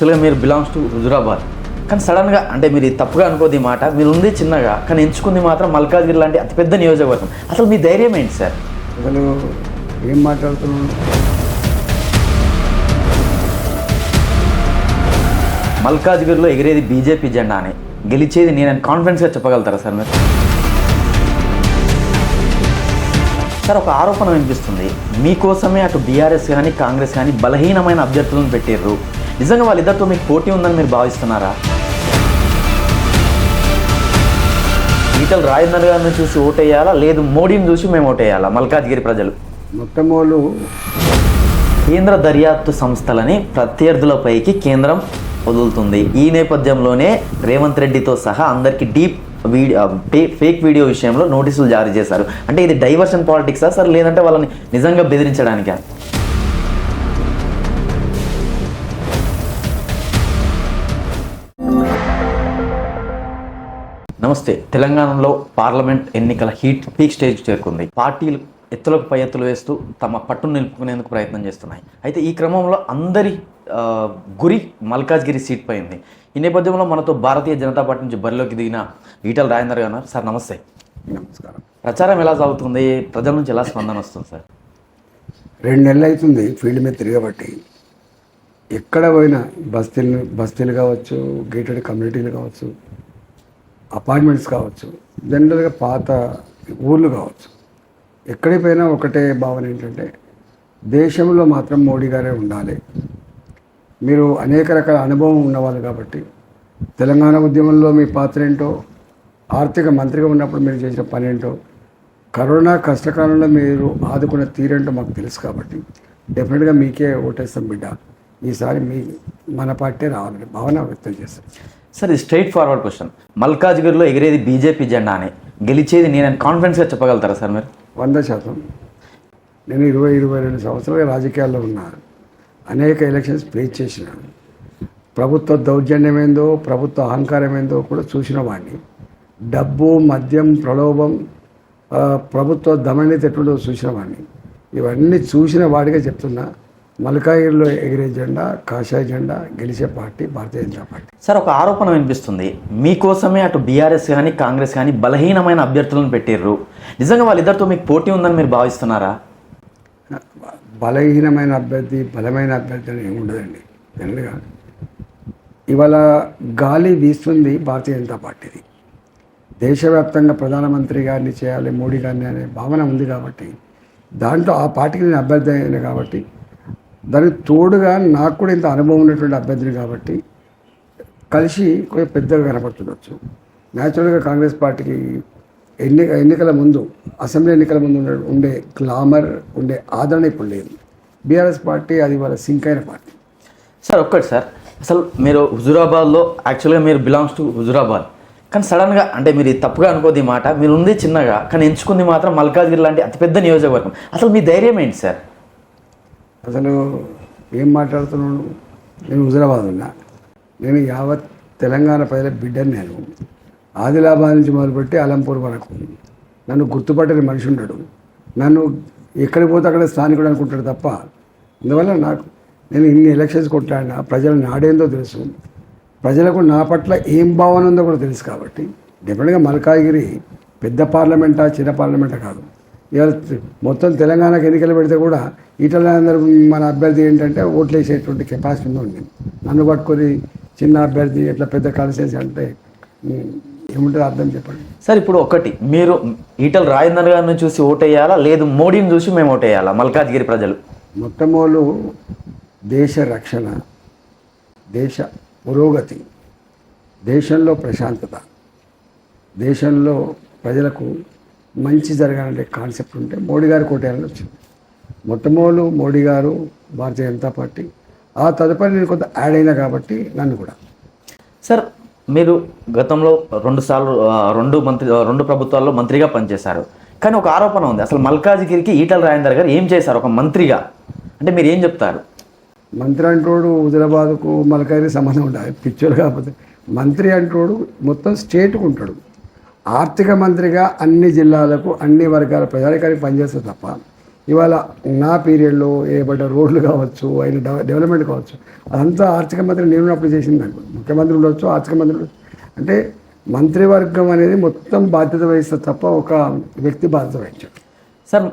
యాక్చువల్గా మీరు belongs to Huzurabad. కానీ సడన్గా అంటే మీరు తప్పుగా అనుకోదు ఈ మాట మీరు ఉంది చిన్నగా కానీ ఎంచుకుంది మాత్రం మల్కాజ్గిరి లాంటి అతిపెద్ద నియోజకవర్గం. అసలు మీ ధైర్యం ఏంటి సార్? అసలు ఏం మాట్లాడుతున్నాను మల్కాజ్గిరిలో ఎగిరేది బీజేపీ జెండానే గెలిచేది నేను కాన్ఫిడెన్స్గా చెప్పగలుగుతారా సార్ మీరు? సార్ ఒక ఆరోపణ వినిపిస్తుంది. మీకోసమే అటు బీఆర్ఎస్ కానీ కాంగ్రెస్ కానీ బలహీనమైన అభ్యర్థులను పెట్టారు నిజంగా వాళ్ళిద్దరితో మీకు పోటీ ఉందని మీరు భావిస్తున్నారా? ఈటల రాజేందర్ గారిని చూసి ఓటేయాలా? లేదు మోడీని చూసి మేము ఓటేయాలా? మల్కాజ్గిరి ప్రజలు. మొత్తం వాళ్ళు కేంద్ర దర్యాప్తు సంస్థలని ప్రత్యర్థులపైకి కేంద్రం వదులుతుంది. ఈ నేపథ్యంలోనే రేవంత్ రెడ్డితో సహా అందరికి డీప్ వీడియో ఫేక్ వీడియో విషయంలో నోటీసులు జారీ చేశారు. అంటే ఇది డైవర్షన్ పాలిటిక్సా సార్? లేదంటే వాళ్ళని నిజంగా బెదిరించడానికా? నమస్తే. తెలంగాణలో పార్లమెంట్ ఎన్నికల హీట్ పీక్ స్టేజ్ చేరుకుంది. పార్టీలు ఎత్తులకు పై ఎత్తులు వేస్తూ తమ పట్టును నిలుపుకునేందుకు ప్రయత్నం చేస్తున్నాయి. అయితే ఈ క్రమంలో అందరి గురి మల్కాజ్గిరి సీట్ పై ఉంది. ఈ నేపథ్యంలో మనతో భారతీయ జనతా పార్టీ నుంచి బరిలోకి దిగిన ఈటల రాజేందర్ గారు సార్ నమస్తే. నమస్కారం. ప్రచారం ఎలా సాగుతుంది? ప్రజల నుంచి ఎలా స్పందన వస్తుంది సార్? రెండు నెలలు అవుతుంది ఫీల్డ్ మీద తిరగబట్టి. ఎక్కడ పోయినా బస్తీలు బస్తీలు కావచ్చు గేటెడ్ కమ్యూనిటీలు కావచ్చు అపార్ట్మెంట్స్ కావచ్చు జనరల్గా పాత ఊర్లు కావచ్చు. ఎక్కడికి పోయినా ఒకటే భావన ఏంటంటే దేశంలో మాత్రం మోడీ గారే ఉండాలి. మీరు అనేక రకాల అనుభవం ఉన్నవాళ్ళు కాబట్టి తెలంగాణ ఉద్యమంలో మీ పాత్ర ఏంటో ఆర్థిక మంత్రిగా ఉన్నప్పుడు మీరు చేసిన పని ఏంటో కరోనా కష్టకాలంలో మీరు ఆదుకున్న తీరేంటో మాకు తెలుసు కాబట్టి డెఫినెట్గా మీకే ఓటేస్తాం బిడ్డ. ఈసారి మీ మన పార్టీ రావాలని భావన వ్యక్తం చేస్తాం. సార్ ఇది స్ట్రైట్ ఫార్వర్డ్ క్వశ్చన్ మల్కాజ్గిరిలో ఎగిరేది బీజేపీ జెండానే గెలిచేది నేను కాన్ఫిడెన్స్గా చెప్పగలుగుతారా సార్ మీరు? వంద శాతం. నేను ఇరవై ఇరవై రెండు సంవత్సరాలుగా రాజకీయాల్లో ఉన్నాను. అనేక ఎలక్షన్స్ ప్లేస్ చేసినాను. ప్రభుత్వ దౌర్జన్యమేందో ప్రభుత్వ అహంకారమేందో కూడా చూసిన వాడిని. డబ్బు మద్యం ప్రలోభం ప్రభుత్వ దమనీయత ఎట్లుండో చూసిన వాడిని. ఇవన్నీ చూసిన వాడిగా చెప్తున్నా. మల్కాగిరిలో ఎగిరే జెండా కాషాయ జెండా గెలిచే party Bharatiya Janata party. Sir ఒక ఆరోపణ వినిపిస్తుంది. మీకోసమే అటు బీఆర్ఎస్ కానీ కాంగ్రెస్ కానీ బలహీనమైన అభ్యర్థులను పెట్టారు నిజంగా వాళ్ళిద్దరితో మీకు పోటీ ఉందని మీరు భావిస్తున్నారా? బలహీనమైన అభ్యర్థి బలమైన అభ్యర్థి అని ఉండదండి. జనరల్గా ఇవాళ గాలి వీస్తుంది భారతీయ జనతా పార్టీది. దేశవ్యాప్తంగా ప్రధానమంత్రి గారిని చేయాలి మోడీ గారిని అనే భావన ఉంది కాబట్టి దాంట్లో ఆ పార్టీకి నేను అభ్యర్థి అయిన కాబట్టి దానికి తోడుగా నాకు కూడా ఇంత అనుభవం ఉన్నటువంటి అభ్యర్థులు కాబట్టి కలిసి కొంచెం పెద్దగా కనపడుతుండొచ్చు. న్యాచురల్గా కాంగ్రెస్ పార్టీకి ఎన్ని ఎన్నికల ముందు అసెంబ్లీ ఎన్నికల ముందు ఉండే గ్లామర్ ఉండే ఆదరణ ఇప్పుడు లేదు. బీఆర్ఎస్ పార్టీ అది వాళ్ళ సింక్ అయిన పార్టీ. సార్ ఒక్కటి సార్. అసలు మీరు హుజురాబాద్లో యాక్చువల్గా మీరు బిలాంగ్స్ టు హుజురాబాద్. కానీ సడన్గా అంటే మీరు తప్పుగా అనుకోది మాట మీరు ఉంది చిన్నగా కానీ ఎంచుకుంది మాత్రం మల్కాజ్గిరి లాంటి అతిపెద్ద నియోజకవర్గం. అసలు మీ ధైర్యం ఏంటి సార్? అసలు ఏం మాట్లాడుతున్నాను నేను హుజరాబాద్ ఉన్నా. నేను యావత్ తెలంగాణ ప్రజల బిడ్డని నేను. ఆదిలాబాద్ నుంచి మొదలుపెట్టి అలంపూర్ వరకు. నన్ను గుర్తుపట్టని మనిషి ఉండడు. నన్ను ఎక్కడికి పోతే అక్కడ స్థానికుడు అనుకుంటాడు తప్ప. అందువల్ల నాకు నేను ఇన్ని ఎలక్షన్స్ కొట్లాడినా ప్రజల నాడేందో తెలుసు. ప్రజలకు నా పట్ల ఏం భావన ఉందో కూడా తెలుసు కాబట్టి. డెఫినెట్గా మల్కాగిరి పెద్ద పార్లమెంటా చిన్న పార్లమెంటా కాదు. ఇవాళ మొత్తం తెలంగాణకు ఎన్నికలు పెడితే కూడా ఈటల అందరూ మన అభ్యర్థి ఏంటంటే ఓట్లు వేసేటువంటి కెపాసిటీ ఉంది నన్ను పట్టుకొని చిన్న అభ్యర్థి ఎట్లా పెద్ద కాన్స్టిట్యూన్సీ అంటే ఏముంటుంది అర్థం చెప్పండి. సార్ ఇప్పుడు ఒకటి మీరు ఈటల రాజేందర్ గారిని చూసి ఓటేయాలా? లేదు మోడీని చూసి మేము ఓటేయాలా? మల్కాజ్గిరి ప్రజలు. మొత్తం వాళ్ళు దేశ రక్షణ దేశ పురోగతి దేశంలో ప్రశాంతత దేశంలో ప్రజలకు మంచి జరగాలంటే కాన్సెప్ట్ ఉంటే మోడీ గారు కోటేయాలని వచ్చింది. మొట్టమొదలు మోడీ గారు భారతీయ జనతా పార్టీ ఆ తదుపరి నేను కొంత యాడ్ అయినా కాబట్టి నన్ను కూడా. సార్ మీరు గతంలో రెండు సార్లు రెండు మంత్రి రెండు ప్రభుత్వాల్లో మంత్రిగా పనిచేశారు. కానీ ఒక ఆరోపణ ఉంది. అసలు మల్కాజ్గిరికి ఈటల రాజేందర్ గారు ఏం చేశారు? ఒక మంత్రిగా. అంటే మీరు ఏం చెప్తారు? మంత్రి అంటోడు హుజరాబాద్కు మలకారి సంబంధం ఉండాలి. పిచ్చోడు కాకపోతే మంత్రి అంటోడు మొత్తం స్టేట్కు ఉంటాడు. ఆర్థిక మంత్రిగా అన్ని జిల్లాలకు అన్ని వర్గాల ప్రజానికానికి పనిచేస్తే తప్ప ఇవాళ నా పీరియడ్లో ఏబడ్డ రోడ్లు కావచ్చు అయిన డెవలప్మెంట్ కావచ్చు అదంతా ఆర్థిక మంత్రి నేను అప్పుడు చేసింది నాకు. ముఖ్యమంత్రి ఉండొచ్చు ఆర్థిక మంత్రి అంటే మంత్రివర్గం అనేది మొత్తం బాధ్యత వహిస్తే తప్ప ఒక వ్యక్తి బాధ్యత వహించాడు. సార్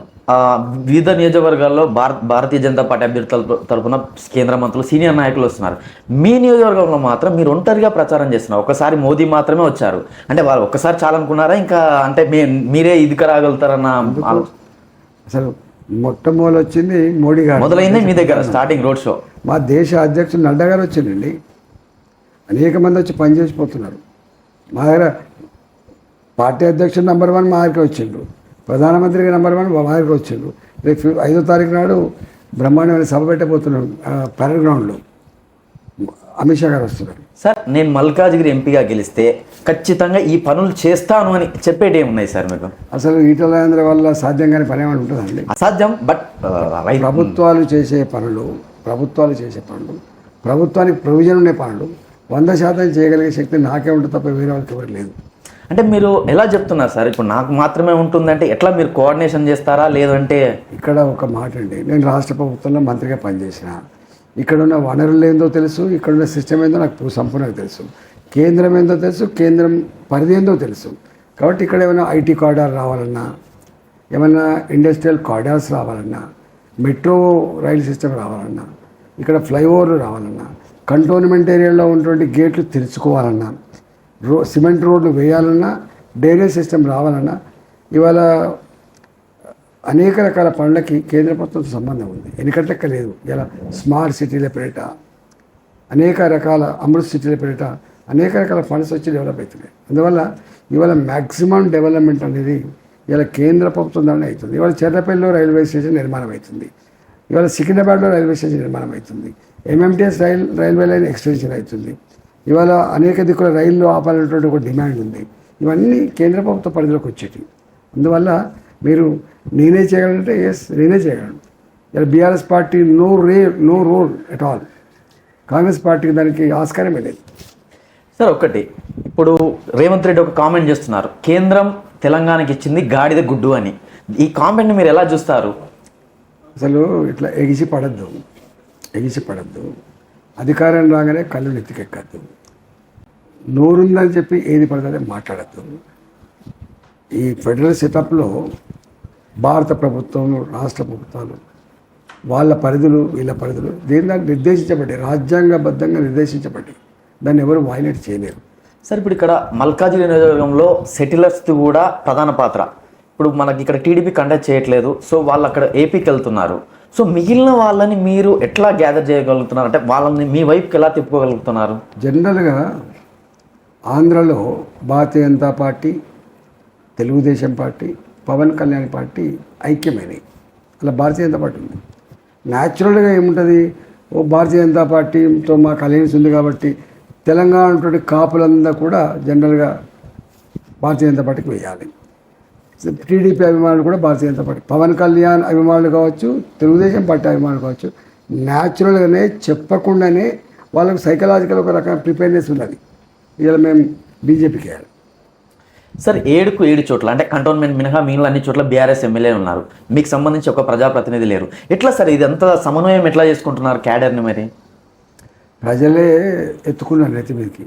వివిధ నియోజకవర్గాల్లో భారత్ భారతీయ జనతా పార్టీ అభ్యర్థుల తరపున కేంద్ర మంత్రులు సీనియర్ నాయకులు వస్తున్నారు. మీ నియోజకవర్గంలో మాత్రం మీరు ఒంటరిగా ప్రచారం చేస్తున్నారు. ఒకసారి మోదీ మాత్రమే వచ్చారు. అంటే వాళ్ళు ఒక్కసారి చాలనుకున్నారా? ఇంకా అంటే మీ మీరే ఇదికి రాగలుగుతారన్న అసలు మొట్టమొదటి వచ్చింది మోడీ గారు. మొదలైందే మీ దగ్గర స్టార్టింగ్ రోడ్ షో. మా దేశ అధ్యక్షుడు నడ్డా గారు వచ్చిండండి. అనేక మంది వచ్చి పనిచేసిపోతున్నారు. మా దగ్గర పార్టీ అధ్యక్షుడు నెంబర్ వన్ మా దగ్గరికి వచ్చిండు. ప్రధానమంత్రికి నెంబర్ వన్ మా దగ్గరికి వచ్చిండు రేపు ఐదో తారీఖు నాడు బ్రహ్మాండమైన సభ పెట్టబోతున్నాడు పరేడ్ గ్రౌండ్లో అమిత్ షా గారు వస్తున్నారు. సార్ నేను మల్కాజ్గిరి ఎంపీగా గెలిస్తే ఖచ్చితంగా ఈ పనులు చేస్తాను అని చెప్పేటి ఏమున్నాయి సార్ మీకు? అసలు ఈటల రాజేంద్ర వల్ల సాధ్యం కాని పని ఏమైనా ఉంటుందండి అసాధ్యం బట్ ప్రభుత్వాలు చేసే పనులు ప్రభుత్వాలు చేసే పనులు ప్రభుత్వానికి ప్రొవిజన్ ఉండే పనులు వంద శాతం చేయగలిగే శక్తి నాకే ఉంటుంది తప్ప వేరే వాళ్ళకి ఎవరికి లేదు. అంటే మీరు ఎలా చెప్తున్నారు సార్? ఇప్పుడు నాకు మాత్రమే ఉంటుందంటే ఎట్లా మీరు కోఆర్డినేషన్ చేస్తారా? లేదంటే ఇక్కడ ఒక మాట అండి. నేను రాష్ట్ర ప్రభుత్వంలో మంత్రిగా పనిచేసిన. ఇక్కడ ఉన్న వనరులు ఏందో తెలుసు ఇక్కడ ఉన్న సిస్టమ్ ఏందో నాకు సంపూర్ణంగా తెలుసు. కేంద్రం ఏందో తెలుసు కేంద్రం పరిధి ఏందో తెలుసు. కాబట్టి ఇక్కడ ఏమైనా ఐటీ కారిడార్ రావాలన్నా ఏమైనా ఇండస్ట్రియల్ కారిడార్స్ రావాలన్నా మెట్రో రైలు సిస్టమ్ రావాలన్నా ఇక్కడ ఫ్లైఓవర్లు రావాలన్నా కంటోన్మెంట్ ఏరియాలో ఉన్నటువంటి గేట్లు తెరుచుకోవాలన్నా రో సిమెంట్ రోడ్లు వేయాలన్నా డ్రైనేజ్ సిస్టమ్ రావాలన్నా ఇవాళ అనేక రకాల పనులకి కేంద్ర ప్రభుత్వంతో సంబంధం ఉంది. ఎందుకంటే లేదు ఇలా స్మార్ట్ సిటీల పేరిట అనేక రకాల అమృత్ సిటీల పేరిట అనేక రకాల ఫండ్స్ వచ్చి డెవలప్ అవుతున్నాయి. అందువల్ల ఇవాళ మ్యాక్సిమం డెవలప్మెంట్ అనేది ఇవాళ కేంద్ర ప్రభుత్వం ద్వారా అవుతుంది. ఇవాళ చెర్రపల్లిలో రైల్వే స్టేషన్ నిర్మాణం అవుతుంది. ఇవాళ సికింద్రాబాద్లో రైల్వే స్టేషన్ నిర్మాణం అవుతుంది. MMTS rail railway line extension అవుతుంది. ఇవాళ అనేక దిక్కుల రైళ్ళు ఆపాలనేటువంటి ఒక డిమాండ్ ఉంది. ఇవన్నీ కేంద్ర ప్రభుత్వ పరిధిలోకి వచ్చేటి అందువల్ల మీరు నేనే చేయగలంటే ఎస్ నేనే చేయగలను. ఇలా BRS party no ray no role at all Congress పార్టీకి దానికి ఆస్కారమే లేదు. సార్ ఒకటి. ఇప్పుడు రేవంత్ రెడ్డి ఒక కామెంట్ చేస్తున్నారు. కేంద్రం తెలంగాణకి ఇచ్చింది గాడిద గుడ్డు అని. ఈ కామెంట్ని మీరు ఎలా చూస్తారు? అసలు ఇట్లా ఎగిసి పడద్దు. ఎగిసి పడద్దు. అధికారం రాగానే కళ్ళు నెత్తికెక్కద్దు. నోరుందని చెప్పి ఏది పడుతుందో మాట్లాడద్దు. ఈ ఫెడరల్ సెటప్లో భారత ప్రభుత్వం రాష్ట్ర ప్రభుత్వాలు వాళ్ళ పరిధులు వీళ్ళ పరిధులు దేని దాన్ని నిర్దేశించబడ్డాయి? రాజ్యాంగబద్ధంగా నిర్దేశించబడ్డాయి. దాన్ని ఎవరు వాయిలేట్ చేయలేరు. సార్ ఇప్పుడు ఇక్కడ మల్కాజ్గిరి నియోజకవర్గంలో సెటిలర్స్ కూడా ప్రధాన పాత్ర. ఇప్పుడు మనకి ఇక్కడ టీడీపీ కండక్ట్ చేయట్లేదు. సో వాళ్ళు అక్కడ ఏపీకి వెళ్తున్నారు. సో మిగిలిన వాళ్ళని మీరు ఎట్లా గ్యాదర్ చేయగలుగుతున్నారు? అంటే వాళ్ళని మీ వైపుకి ఎలా తిప్పుకోగలుగుతున్నారు? జనరల్గా ఆంధ్రలో Bharatiya Janata party Telugu Desam party Pawan Kalyan party ఐక్యమైనవి అలా భారతీయ జనతా పార్టీ ఉంది. న్యాచురల్గా ఏముంటుంది? ఓ భారతీయ జనతా పార్టీతో మాకు అలయన్స్ ఉంది కాబట్టి తెలంగాణ కాపులందరూ కూడా జనరల్గా భారతీయ జనతా పార్టీకి వేయాలి. టీడీపీ అభిమానులు కూడా భారతీయ జనతా పార్టీ. పవన్ కళ్యాణ్ అభిమానులు కావచ్చు తెలుగుదేశం పార్టీ అభిమానులు కావచ్చు న్యాచురల్గానే చెప్పకుండానే వాళ్ళకి సైకలాజికల్ ఒక రకమైన ప్రిపేర్నెస్ ఉన్నది ఇలా మేము బీజేపీకి వేయాలి. సార్ ఏడుకు ఏడు చోట్ల అంటే కంటోన్మెంట్ మినహా మిగిలిన అన్ని చోట్ల బీఆర్ఎస్ ఎమ్మెల్యే ఉన్నారు. మీకు సంబంధించి ఒక ప్రజాప్రతినిధి లేరు. ఎట్లా సార్ ఇదంతా సమన్వయం ఎట్లా చేసుకుంటున్నారు క్యాడర్ని మరి? ప్రజలే ఎత్తుకున్నారు నెత్తి మీదకి.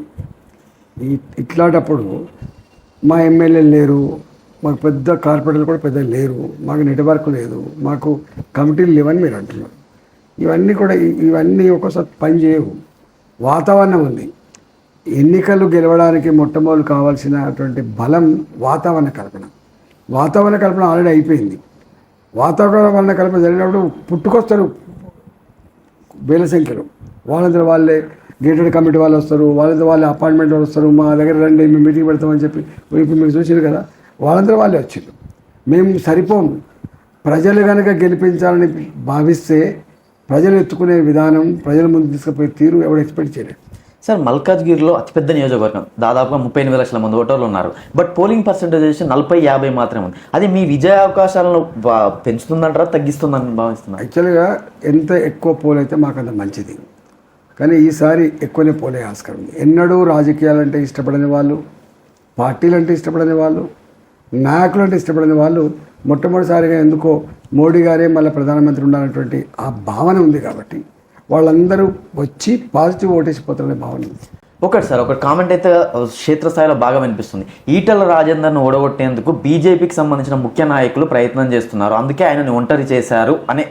ఇట్లాంటప్పుడు మా ఎమ్మెల్యేలు లేరు మాకు పెద్ద కార్పొరేటర్లు కూడా పెద్ద లేరు. మాకు నెట్వర్క్ లేదు. మాకు కమిటీలు లేవని మీరు అంటున్నారు. ఇవన్నీ కూడా ఇవన్నీ ఒక్కోసారి పని చేయవు. వాతావరణం ఉంది. ఎన్నికలు గెలవడానికి మొట్టమొదటి కావాల్సినటువంటి బలం వాతావరణ కల్పన. వాతావరణ కల్పన ఆల్రెడీ అయిపోయింది. వాతావరణ కల్పన జరిగినప్పుడు పుట్టుకొస్తారు వేల సంఖ్యలో. వాళ్ళందరూ వాళ్ళే గేటెడ్ కమిటీ వాళ్ళు వస్తారు. వాళ్ళందరూ వాళ్ళే అపాయింట్మెంట్ వాళ్ళు వస్తారు. మా దగ్గర రండి మేము మీటింగ్ పెడతామని చెప్పి ఇప్పుడు మీరు చూసారు కదా. వాళ్ళందరూ వాళ్ళే వచ్చారు మేము సరిపోము. ప్రజలు కనుక గెలిపించాలని భావిస్తే ప్రజలు ఎత్తుకునే విధానం ప్రజల ముందు తీసుకుపోయే తీరు ఎవరు ఎక్స్పెక్ట్ చేయలేదు. సార్ మల్కాజ్గిరిలో అతిపెద్ద నియోజకవర్గం. దాదాపుగా ముప్పై ఎనిమిది లక్షల మంది ఓటర్లు ఉన్నారు. బట్ పోలింగ్ పర్సెంటేజ్ వచ్చి నలభై యాభై మాత్రమే ఉంది. అది మీ విజయ అవకాశాలను పెంచుతుందంటారా తగ్గిస్తుందని భావిస్తున్నారు యాక్చువల్గా ఎంత ఎక్కువ పోల్ అయితే మాకు అంత మంచిది. కానీ ఈసారి ఎక్కువనే పోలే ఆస్కారం ఉంది. ఎన్నడూ రాజకీయాలంటే ఇష్టపడని వాళ్ళు పార్టీలంటే ఇష్టపడని వాళ్ళు నాయకులు అంటే ఇష్టపడిన వాళ్ళు మొట్టమొదటిసారిగా ఎందుకో మోడీ గారే మళ్ళీ ప్రధానమంత్రి ఉండాలన్నటువంటి ఆ భావన ఉంది కాబట్టి వాళ్ళందరూ వచ్చి పాజిటివ్ ఓటేసిపోతారనే భావన ఉంది. ఒకటి సార్ ఒక కామెంట్ అయితే క్షేత్రస్థాయిలో బాగా వినిపిస్తుంది. ఈటల రాజేందర్ను ఓడగొట్టేందుకు బీజేపీకి సంబంధించిన ముఖ్య నాయకులు ప్రయత్నం చేస్తున్నారు. అందుకే ఆయనని ఒంటరి చేశారు అనే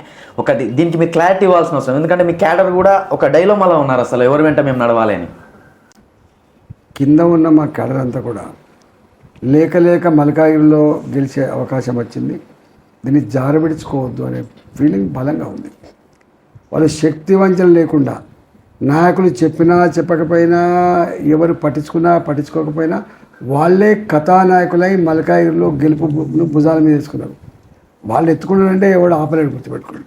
ఒకటి. దీనికి మీరు క్లారిటీ ఇవ్వాల్సిన అవసరం ఎందుకంటే మీ క్యాడర్ కూడా ఒక డైలోమాలో ఉన్నారు అసలు. ఎవరి వెంట మేము నడవాలి అని కింద ఉన్న మా క్యాడర్ అంతా కూడా లేక లేక మలకాగిరిలో గెలిచే అవకాశం వచ్చింది. దీన్ని జారబిడుచుకోవద్దు అనే ఫీలింగ్ బలంగా ఉంది. వాళ్ళు శక్తి వంచన లేకుండా నాయకులు చెప్పినా చెప్పకపోయినా ఎవరు పట్టించుకున్నా పట్టించుకోకపోయినా వాళ్ళే కథానాయకులై మలకాగిరిలో గెలుపు భుజాల మీద వేసుకున్నారు. వాళ్ళు ఎత్తుకున్నారంటే ఎవడు ఆపలేడు గుర్తుపెట్టుకోండి.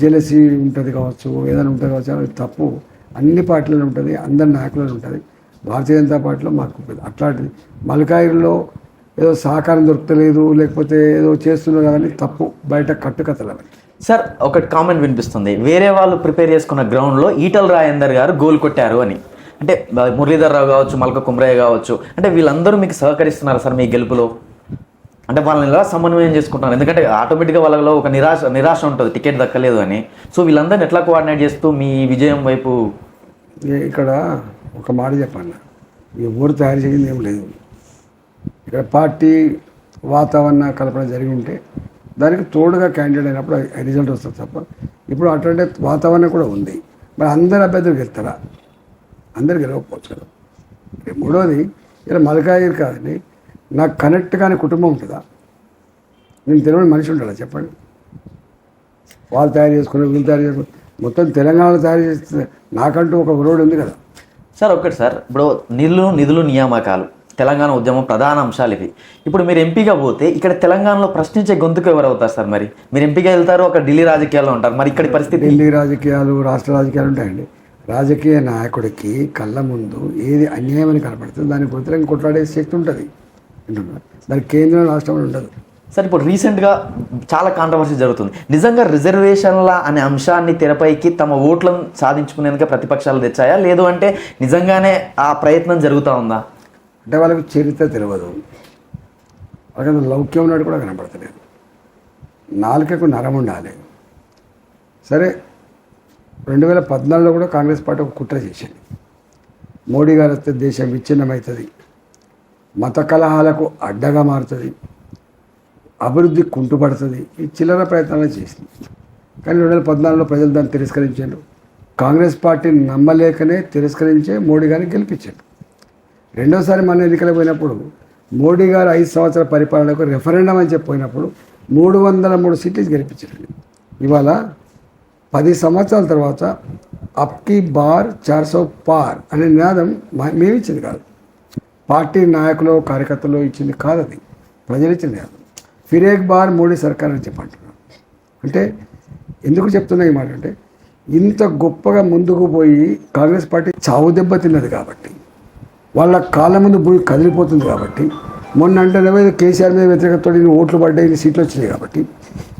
జెలసీ ఉంటుంది కావచ్చు ఏదైనా ఉంటుంది కావచ్చు తప్పు. అన్ని పార్టీలలో ఉంటుంది అందరి నాయకులలో ఉంటుంది. భారతీయ జనతా పార్టీలో మాకు అట్లాంటిది మలకాయిలో ఏదో సహకారం దొరకలేదు లేకపోతే ఏదో చేస్తున్నారు అవన్నీ తప్పు బయట కట్టుకథలు అవన్నీ సార్ ఒకటి కామెంట్ వినిపిస్తుంది. వేరే వాళ్ళు ప్రిపేర్ చేసుకున్న గ్రౌండ్లో ఈటల రాజేందర్ గారు గోల్ కొట్టారు అని. అంటే మురళీధర్ రావు కావచ్చు మల్క కుమ్రయ్య కావచ్చు అంటే వీళ్ళందరూ మీకు సహకరిస్తున్నారు సార్ మీ గెలుపులో. అంటే వాళ్ళని ఎలా సమన్వయం చేసుకుంటున్నారు? ఎందుకంటే ఆటోమేటిక్గా వాళ్ళలో ఒక నిరాశ నిరాశ ఉంటుంది టికెట్ దక్కలేదు అని. సో వీళ్ళందరిని ఎట్లా కోఆర్డినేట్ చేస్తూ మీ విజయం వైపు? ఇక ఇక్కడ ఒక మాట చెప్పండి ఎవరు తయారు చేయింది ఏం లేదు. ఇక్కడ పార్టీ వాతావరణ కల్పన జరిగి ఉంటే దానికి తోడుగా క్యాండిడేట్ అయినప్పుడు రిజల్ట్ వస్తుంది తప్ప ఇప్పుడు అటువంటి వాతావరణం కూడా ఉంది. మరి అందరు అభ్యర్థులు గెలుస్తారా? అందరు గెలవకపోవచ్చు కదా. మూడవది మూడోది ఇలా మలకాయలు కాదండి నాకు కనెక్ట్ కాని కుటుంబం ఉంటుందా? నేను తెలియని మనిషి ఉంటాడా చెప్పండి. వాళ్ళు తయారు చేసుకుని వీళ్ళు తయారు చేసుకుని మొత్తం తెలంగాణలో తయారు చేస్తే నాకంటూ ఒక రోడ్ ఉంది కదా. సార్ ఒకటి సార్. ఇప్పుడు నిధులు నిధులు నియామకాలు. తెలంగాణ ఉద్యమం ప్రధాన అంశాలు ఇవి. ఇప్పుడు మీరు ఎంపీగా పోతే ఇక్కడ తెలంగాణలో ప్రశ్నించే గొంతుకు ఎవరు అవుతారు సార్ మరి? మీరు ఎంపీగా వెళ్తారు ఒక ఢిల్లీ రాజకీయాల్లో ఉంటారు. మరి ఇక్కడ పరిస్థితి? ఢిల్లీ రాజకీయాలు రాష్ట్ర రాజకీయాలు ఉంటాయండి. రాజకీయ నాయకుడికి కళ్ళ ముందు ఏది అన్యాయమని కనపడుతుంది దానికి వ్యతిరేకంగా కొట్లాడే శక్తి ఉంటుంది. దానికి కేంద్రం రాష్ట్రం ఉండదు. సార్ ఇప్పుడు రీసెంట్గా చాలా కాంట్రవర్సీ జరుగుతుంది. నిజంగా రిజర్వేషన్ల అనే అంశాన్ని తెరపైకి తమ ఓట్లను సాధించుకునేందుకు ప్రతిపక్షాలు తెచ్చాయా? లేదు అంటే నిజంగానే ఆ ప్రయత్నం జరుగుతూ ఉందా? అంటే వాళ్ళకి చరిత్ర తెలియదు. వాళ్ళకి లౌక్యం ఉన్నాడు కూడా కనపడతలేదు. నాలుకకు నరం ఉండాలి. సరే రెండు వేల పద్నాలుగులో కూడా కాంగ్రెస్ పార్టీ ఒక కుట్ర చేసింది. మోడీ గారు వస్తే దేశం విచ్ఛిన్నమవుతుంది. మత కలహాలకు అడ్డగా మారుతుంది. అభివృద్ధి కుంటుపడుతుంది. ఈ చిల్లర ప్రయత్నాలు చేసింది. కానీ రెండు వేల పద్నాలుగులో ప్రజలు దాన్ని తిరస్కరించారు. కాంగ్రెస్ పార్టీని నమ్మలేకనే తిరస్కరించే మోడీ గారిని గెలిపించారు. రెండోసారి మన ఎన్నికలకు పోయినప్పుడు మోడీ గారు ఐదు సంవత్సరాల పరిపాలనకు రెఫరెండం అని చెప్పి పోయినప్పుడు మూడు వందల మూడు సీట్లు గెలిపించారు. ఇవాళ పది సంవత్సరాల తర్వాత అప్కి బార్ చార్సో పార్ అనే నినాదం మేమిచ్చింది కాదు. పార్టీ నాయకులు కార్యకర్తలు ఇచ్చింది కాదు అది. ప్రజలు ఇచ్చింది నినాదం. ఫిరేక్ బార్ మోడీ సర్కార్ అని చెప్పంటున్నాను అంటే ఎందుకు చెప్తున్నా ఈ మాట అంటే ఇంత గొప్పగా ముందుకు పోయి కాంగ్రెస్ పార్టీ చావు దెబ్బ తిన్నది కాబట్టి వాళ్ళ కాళ్ళ ముందు భూమి కదిలిపోతుంది కాబట్టి మొన్న అంటే ఏదో కేసీఆర్ మీద వ్యతిరేకతతో ఓట్లు పడ్డాయి సీట్లు వచ్చినాయి కాబట్టి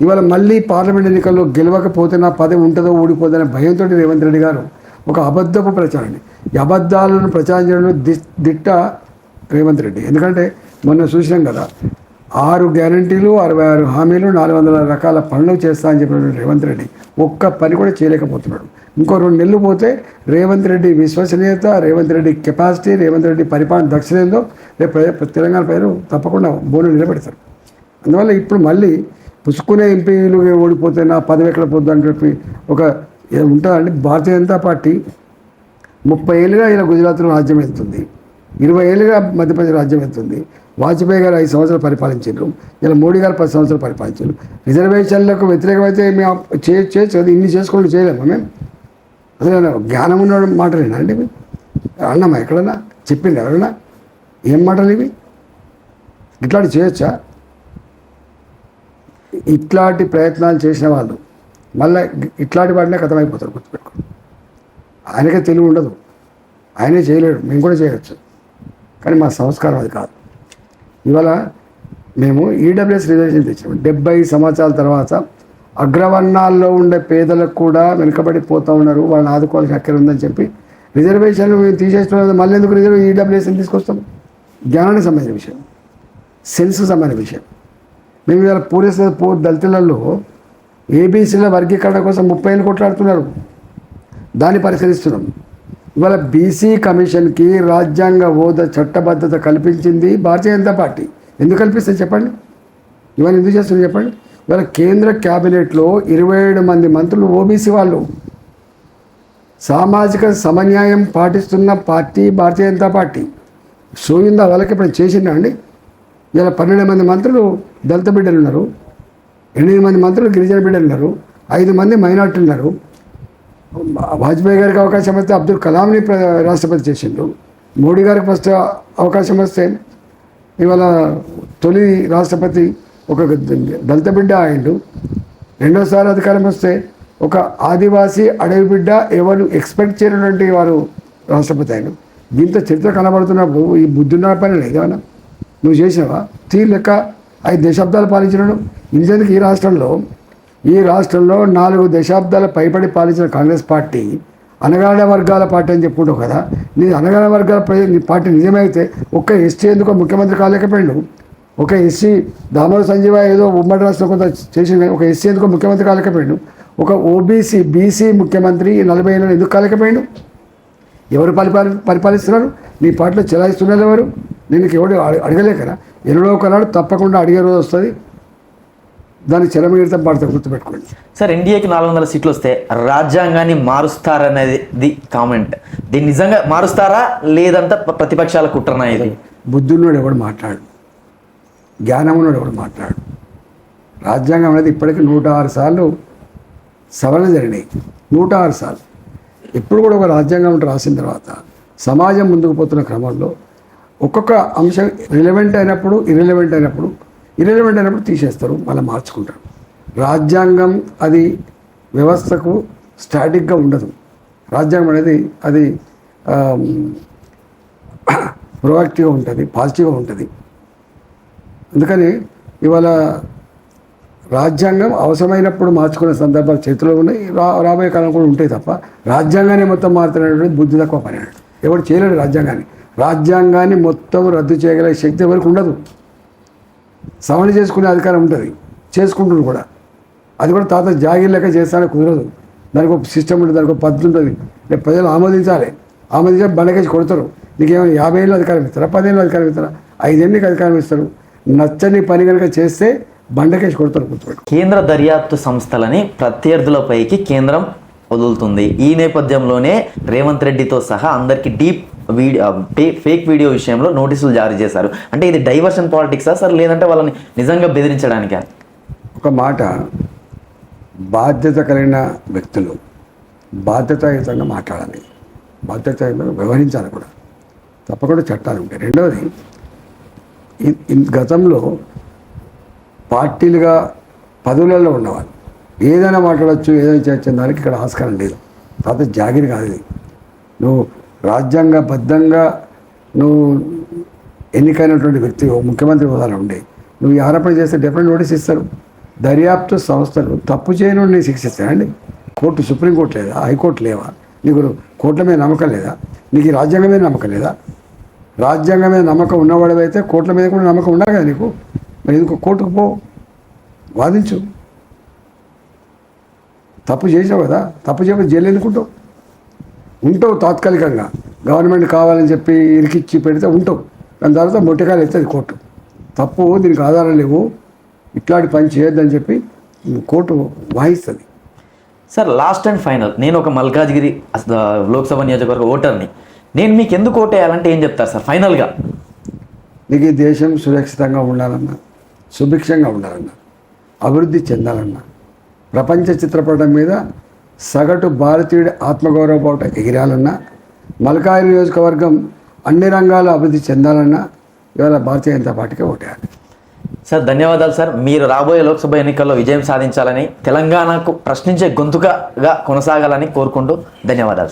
ఇవాళ మళ్ళీ పార్లమెంట్ ఎన్నికల్లో గెలవకపోతే నా పదవి ఉంటుందో ఓడిపోతుందనే భయంతో రేవంత్ రెడ్డి గారు ఒక అబద్ధపు ప్రచారాన్ని అబద్ధాలను ప్రచారం చేయడంలో ది- దిట్ట రేవంత్ రెడ్డి. ఎందుకంటే మొన్న చూసినాం కదా ఆరు గ్యారంటీలు అరవై ఆరు హామీలు నాలుగు వందల రకాల పనులు చేస్తా అని చెప్పిన రేవంత్ రెడ్డి ఒక్క పని కూడా చేయలేకపోతున్నాడు. ఇంకో రెండు నెలలు పోతే రేవంత్ రెడ్డి విశ్వసనీయత రేవంత్ రెడ్డి కెపాసిటీ రేవంత్ రెడ్డి పరిపాలన దక్షిణందో రేపు తెలంగాణ పేరు తప్పకుండా బోను నిలబెడతారు. అందువల్ల ఇప్పుడు మళ్ళీ పుసుకునే ఎంపీలు ఓడిపోతే నా పదవి ఎక్కడ పోద్దు అని చెప్పి ఒక ఉంటుందండి భారతీయ జనతా పార్టీ ముప్పై ఏళ్ళుగా ఇలా గుజరాత్లో రాజ్యం వెళ్తుంది. ఇరవై ఏళ్ళుగా మధ్యప్రదేశ్ రాజ్యం ఎత్తుంది వాజ్పేయి గారు ఐదు సంవత్సరాలు పరిపాలించారు. ఇలా మోడీ గారు పది సంవత్సరాలు పరిపాలించారు. రిజర్వేషన్లకు వ్యతిరేకమైతే మేము చే చేయొచ్చు అది ఇన్ని చేసుకోండి చేయలేము మేము? అసలు జ్ఞానం ఉన్న మాటలేనా అండి అన్నమా ఎక్కడన్నా? చెప్పింది ఎవరన్నా? ఏం మాటలు ఇవి? ఇట్లాంటి చేయొచ్చా? ఇట్లాంటి ప్రయత్నాలు చేసిన వాళ్ళు మళ్ళీ ఇట్లాంటి వాటినే కథమైపోతారు గుర్తుపెట్టుకోండి ఆయనకే తెలివి ఉండదు. ఆయనే చేయలేడు. మేము కూడా చేయొచ్చు. కానీ మా సంస్కారం అది కాదు. ఇవాళ మేము ఈడబ్ల్యూఎస్ రిజర్వేషన్ తెచ్చాము డెబ్బై సంవత్సరాల తర్వాత అగ్రవర్ణాల్లో ఉండే పేదలకు కూడా వెనుకబడిపోతూ ఉన్నారు. వాళ్ళని ఆదుకోవాల్సిన అక్కడ ఉందని చెప్పి రిజర్వేషన్లు మేము తీసేసిన మళ్ళీ ఎందుకు రిజర్వ్ ఈడబ్ల్యూఎస్ తీసుకొస్తాం. జ్ఞానానికి సంబంధించిన విషయం. సెన్స్ సంబంధించిన విషయం. మేము ఇవాళ పూరేస పూ దళితులలో ఏబీసీల వర్గీకరణ కోసం ముప్పై ఏళ్ళు కొట్లాడుతున్నారు. దాన్ని పరిశీలిస్తున్నాం ఇవాళ బీసీ కమిషన్కి రాజ్యాంగ హోదా చట్టబద్ధత కల్పించింది భారతీయ జనతా పార్టీ. ఎందుకు కల్పిస్తుంది చెప్పండి? ఇవాళ ఎందుకు చేస్తుంది చెప్పండి? ఇవాళ కేంద్ర క్యాబినెట్లో ఇరవై ఏడు మంది మంత్రులు ఓబీసీ వాళ్ళు. సామాజిక సమన్యాయం పాటిస్తున్న పార్టీ భారతీయ జనతా పార్టీ. సోయిందా వాళ్ళకి ఇప్పుడు చేసిందా అండి? ఇలా పన్నెండు మంది మంత్రులు దళిత బిడ్డలు ఉన్నారు ఎనిమిది మంది మంత్రులు గిరిజన బిడ్డలు ఉన్నారు ఐదు మంది మైనార్టీలు ఉన్నారు వాజ్పేయి గారికి అవకాశం వస్తే అబ్దుల్ కలాంని ప్ర- రాష్ట్రపతి చేసిండు. మోడీ గారికి ఫస్ట్ అవకాశం వస్తే ఇవాళ తొలి రాష్ట్రపతి ఒక దళిత బిడ్డ అయిండు. రెండోసారి అధికారం వస్తే ఒక ఆదివాసీ అడవి బిడ్డ ఎవరు ఎక్స్పెక్ట్ చేయనటువంటి వారు రాష్ట్రపతి అయిండు. దీంతో చరిత్ర కనబడుతున్నప్పుడు ఈ బుద్ధున్న పని లేదన్నా నువ్వు చేసినవా? తీ లెక్క ఐదు దశాబ్దాలు పాలించినాడు. నిజానికి ఈ రాష్ట్రంలో ఈ రాష్ట్రంలో నాలుగు దశాబ్దాల పైబడి పాలించిన కాంగ్రెస్ పార్టీ అనగాడ వర్గాల పార్టీ అని చెప్పుకుంటావు కదా. నీ అనగాడ వర్గాల పార్టీ నిజమైతే ఒక్క ఎస్టీ ఎందుకో ముఖ్యమంత్రి కాలేకపోయాడు ఒక ఎస్సీ దామోదర సంజీవ ఏదో ఉమ్మడి రాష్ట్రం కొంత చేసిన ఒక ఎస్సీ ఎందుకో ముఖ్యమంత్రి కాలేకపోయాడు ఒక ఓబీసీ బీసీ ముఖ్యమంత్రి నలభై ఏళ్ళు ఎందుకు కాలేకపోయాడు ఎవరు పరిపాలి పరిపాలిస్తున్నారు? నీ పార్టీలో చెలాయిస్తున్నారు ఎవరు? నేను ఎవడు అడగలే అడగలేకరా? ఎన్నడో ఒకనాడు తప్పకుండా అడిగే రోజు వస్తుంది. దాన్ని చెరమగీతం పాడితే గుర్తుపెట్టుకోండి. సార్ ఎన్డీఏకి నాలుగు వందల సీట్లు వస్తే రాజ్యాంగాన్ని మారుస్తారనేది కామెంట్. దీన్ని నిజంగా మారుస్తారా లేదంటే ప్ర- ప్రతిపక్షాల కుట్రనా ఇది? బుద్ధున్నోడు ఎవడు మాట్లాడు? జ్ఞానం ఉన్నోడు ఎవడు మాట్లాడు? రాజ్యాంగం అనేది ఇప్పటికీ నూట ఆరు సార్లు సవరణ జరిగినాయి. నూట ఆరు సార్లు. ఎప్పుడు కూడా ఒక రాజ్యాంగం రాసిన తర్వాత సమాజం ముందుకు పోతున్న క్రమంలో ఒక్కొక్క అంశం రిలవెంట్ అయినప్పుడు ఇర్రిలవెంట్ అయినప్పుడు ఇర్రిలవెంట్ అయినప్పుడు తీసేస్తారు మళ్ళీ మార్చుకుంటారు. రాజ్యాంగం అది వ్యవస్థకు స్టాటిక్గా ఉండదు. రాజ్యాంగం అనేది అది ప్రొయాక్టివ్గా ఉంటుంది పాజిటివ్గా ఉంటుంది. అందుకని ఇవాళ రాజ్యాంగం అవసరమైనప్పుడు మార్చుకునే సందర్భాలు చేతిలో ఉన్నాయి రా రాబోయే కాలం కూడా ఉంటాయి తప్ప రాజ్యాంగాన్ని మొత్తం మారుతున్నటువంటి బుద్ధి తక్కువ పని ఎవరు చేయలేడు రాజ్యాంగాన్ని. రాజ్యాంగాన్ని మొత్తం రద్దు చేయగల శక్తి ఎవరికి ఉండదు. సవరణ చేసుకునే అధికారం ఉంటుంది. చేసుకుంటున్నారు కూడా. అది కూడా తాత జాగిర్ లెక్క చేస్తానే కుదరదు. దానికి ఒక సిస్టమ్ ఉంటుంది దానికి ఒక పద్ధతి ఉంటుంది. రేపు ప్రజలు ఆమోదించాలి. ఆమోదించాలి బండకేసి కొడతారు. నీకేమైనా యాభై ఏళ్ళు అధికారం ఇస్తారా పదేళ్ళు అధికారం ఇస్తారా ఐదేళ్ళకి అధికారం ఇస్తారు. నచ్చని పని కనుక చేస్తే బండకేసి కొడతారు గుర్తుపెట్టు కేంద్ర దర్యాప్తు సంస్థలని ప్రత్యర్థులపైకి కేంద్రం వదులుతుంది. ఈ నేపథ్యంలోనే రేవంత్ రెడ్డితో సహా అందరికీ డీప్ వీడియో ఫేక్ వీడియో విషయంలో నోటీసులు జారీ చేశారు. అంటే ఇది డైవర్షన్ పాలిటిక్సా సార్? లేదంటే వాళ్ళని నిజంగా బెదిరించడానికా? ఒక మాట బాధ్యత కలిగిన వ్యక్తులు బాధ్యతాయుతంగా మాట్లాడాలి. బాధ్యతాయుతంగా వ్యవహరించాలి కూడా. తప్పకుండా చట్టాలు ఉంటాయి. రెండవది గతంలో పార్టీలుగా పదవులలో ఉన్నవాళ్ళు ఏదైనా మాట్లాడచ్చు ఏదైనా చేయొచ్చు దానికి ఇక్కడ ఆస్కారం లేదు. తాత జాగిరి కాదు నువ్వు రాజ్యాంగబద్ధంగా నువ్వు ఎన్నికైనటువంటి వ్యక్తి ముఖ్యమంత్రి హోదాలో ఉండే నువ్వు ఈ ఆరోపణ చేస్తే డెఫినెట్ నోటీస్ ఇస్తారు. దర్యాప్తు సంస్థలు తప్పు చేయను నేను శిక్షిస్తానండి కోర్టు సుప్రీంకోర్టు లేదా? హైకోర్టు లేవా? నీకు కోర్టుల మీద నమ్మకం లేదా? నీకు రాజ్యాంగం మీద నమ్మకం లేదా? రాజ్యాంగం మీద నమ్మకం ఉన్నవాడవైతే కోర్టుల మీద కూడా నమ్మకం ఉండాలి కదా నీకు? మరి ఎందుకు కోర్టుకు పో? వాదించు. తప్పు చేసావు కదా? తప్పు చేయకపోతే జైలు ఎందుకుంటావు ఉంటావు తాత్కాలికంగా. గవర్నమెంట్ కావాలని చెప్పి ఇరికిచ్చి పెడితే ఉంటావు. దాని తర్వాత మొట్టకాయలు ఎత్తుంది కోర్టు. తప్పు దీనికి ఆధారం లేవు. ఇట్లాంటి పని చేయొద్దని చెప్పి కోర్టు వాయిస్తుంది. సార్ లాస్ట్ అండ్ ఫైనల్ నేను ఒక మల్కాజ్గిరి లోక్సభ నియోజకవర్గ ఓటర్ని. నేను మీకు ఎందుకు ఓటేయాలంటే ఏం చెప్తారు సార్? ఫైనల్గా నీకు ఈ దేశం సురక్షితంగా ఉండాలన్నా సుభిక్షంగా ఉండాలన్నా అభివృద్ధి చెందాలన్నా ప్రపంచ చిత్రపటం మీద సగటు భారతీయుడి ఆత్మగౌరవ బాట ఎగిరాలన్నా మల్కాయి నియోజకవర్గం అన్ని రంగాల అభివృద్ధి చెందాలన్నా ఇవాళ భారతీయ జనతా పార్టీకి ఓటేయాలి. సార్ ధన్యవాదాలు సార్. మీరు రాబోయే లోక్సభ ఎన్నికల్లో విజయం సాధించాలని తెలంగాణకు ప్రశ్నించే గొంతుకగా కొనసాగాలని కోరుకుంటూ ధన్యవాదాలు